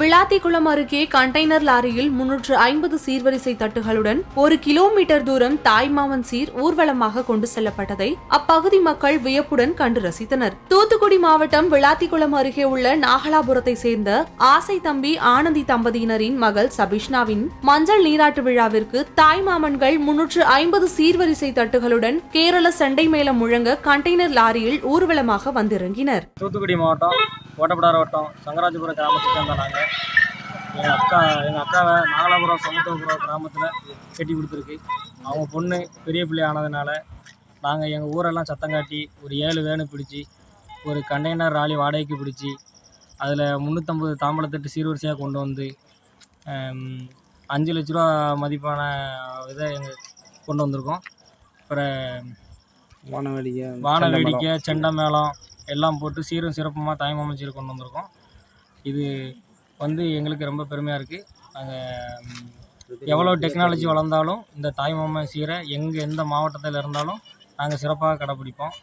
விளாத்திக்குளம் அருகே கண்டெய்னர் லாரியில் முன்னூற்று ஐம்பது சீர்வரிசை தட்டுகளுடன் ஒரு கிலோமீட்டர் தூரம் தாய்மாமன் சீர் ஊர்வலமாக கொண்டு செல்லப்பட்டதை அப்பகுதி மக்கள் வியப்புடன் கண்டு ரசித்தனர். தூத்துக்குடி மாவட்டம் விளாத்திக்குளம் அருகே உள்ள நாகலாபுரத்தை சேர்ந்த ஆசை தம்பி ஆனந்தி தம்பதியினரின் மகள் சபிஷ்னாவின் மஞ்சள் நீராட்டு விழாவிற்கு தாய்மாமன்கள் முன்னூற்று ஐம்பது சீர்வரிசை தட்டுகளுடன் கேரள சண்டை மேளம் முழங்க கண்டெய்னர் லாரியில் ஊர்வலமாக வந்திறங்கினர். தூத்துக்குடி மாவட்டம் ஓட்டப்படார வட்டம் சங்கராஜபுரம் கிராமத்தை சேர்ந்த நாங்கள் எங்கள் அக்கா எங்கள் அக்காவை நாகலாபுரம் சமுத்திரபுரம் கிராமத்தில் கட்டி கொடுத்துருக்கு. அவங்க பொண்ணு பெரிய பிள்ளை ஆனதுனால நாங்கள் எங்கள் ஊரெல்லாம் சத்தம் காட்டி ஒரு ஏழு வேனு பிடிச்சி ஒரு கண்டெய்னர் ராலி வாடகைக்கு பிடிச்சி அதில் முந்நூற்றம்பது தாம்பளத்தட்டு சீர்வரிசையாக கொண்டு வந்து அஞ்சு லட்ச ரூபா மதிப்பான இதை எங்கள் கொண்டு வந்திருக்கோம். அப்புறம் வான வேடிக்கை வான சண்டை மேளம். வேடிக்கை செண்டை மேளம் எல்லாம் போட்டு சீரும் சிறப்புமாக தாய்மாமன் சீர் கொண்டு வந்திருக்கோம். இது வந்து எங்களுக்கு ரொம்ப பெருமையாக இருக்குது நாங்கள் எவ்வளோ டெக்னாலஜி வளர்ந்தாலும் இந்த தாய்மாமன் சீரை எங்கே எந்த மாவட்டத்தில் இருந்தாலும் நாங்கள் சிறப்பாக கடைப்பிடிப்போம்